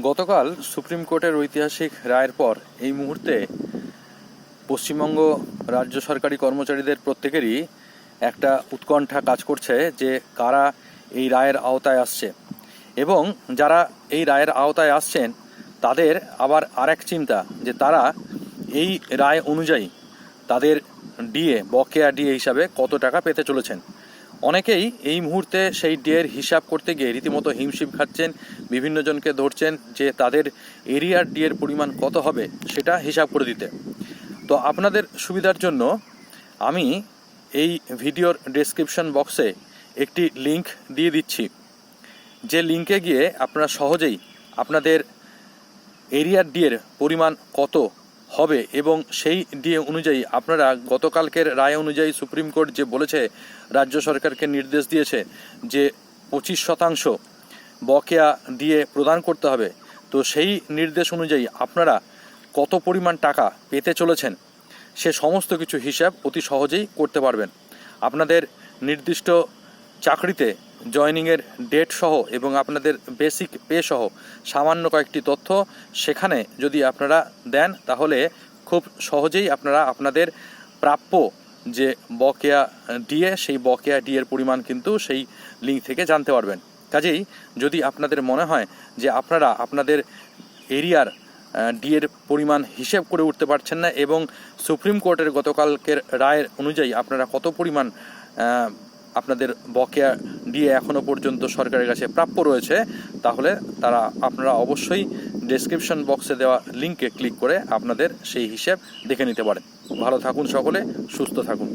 গতকাল সুপ্রিম কোর্টের ঐতিহাসিক রায়ের পর এই মুহূর্তে পশ্চিমবঙ্গ রাজ্য সরকারি কর্মচারীদের প্রত্যেকেরই একটা উৎকণ্ঠা কাজ করছে যে কারা এই রায়ের আওতায় আসছে। এবং যারা এই রায়ের আওতায় আসছেন, তাদের আবার আরেক চিন্তা যে তারা এই রায় অনুযায়ী তাদের ডিএ, বকেয়া ডিএ হিসাবে কত টাকা পেতে চলেছেন। অনেকেই এই মুহূর্তে সেই ডিএর হিসাব করতে গিয়ে রীতিমতো হিমশিম খাচ্ছেন, বিভিন্ন জনকে ধরছেন যে তাদের এরিয়ার ডিয়ের পরিমাণ কত হবে সেটা হিসাব করে দিতে। তো আপনাদের সুবিধার জন্য আমি এই ভিডিওর ডেসক্রিপশন বক্সে একটি লিংক দিয়ে দিচ্ছি। যে লিংকে গিয়ে আপনারা সহজেই আপনাদের এরিয়ার ডিয়ের পরিমাণ কত হবে এবং সেই ডিএ অনুযায়ী আপনারা গতকালকের রায় অনুযায়ী সুপ্রিম কোর্ট যে বলেছে, রাজ্য সরকারকে নির্দেশ দিয়েছে যে পঁচিশ শতাংশ বকেয়া ডিএ প্রদান করতে হবে, তো সেই নির্দেশ অনুযায়ী আপনারা কত পরিমাণ টাকা পেতে চলেছেন সে সমস্ত কিছু হিসাব অতি সহজেই করতে পারবেন। আপনাদের নির্দিষ্ট চাকরিতে জয়নিংয়ের ডেট সহ এবং আপনাদের বেসিক পে সহ সামান্য কয়েকটি তথ্য সেখানে যদি আপনারা দেন, তাহলে খুব সহজেই আপনারা আপনাদের প্রাপ্য যে বকেয়া ডিএ সেই বকেয়া ডিএর পরিমাণ কিন্তু সেই লিঙ্ক থেকে জানতে পারবেন। কাজেই যদি আপনাদের মনে হয় যে আপনারা আপনাদের এরিয়ার ডিএর পরিমাণ হিসেব করে উঠতে পারছেন না এবং সুপ্রিম কোর্টের গতকালকের রায়ের অনুযায়ী আপনারা কত পরিমাণ আপনাদের বকেয়া ডিএ এখনও পর্যন্ত সরকারের কাছে প্রাপ্য রয়েছে, তাহলে তারা আপনারা অবশ্যই ডেসক্রিপশন বক্সে দেওয়া লিঙ্কে ক্লিক করে আপনাদের সেই হিসেব দেখে নিতে পারেন। ভালো থাকুন সকলে, সুস্থ থাকুন।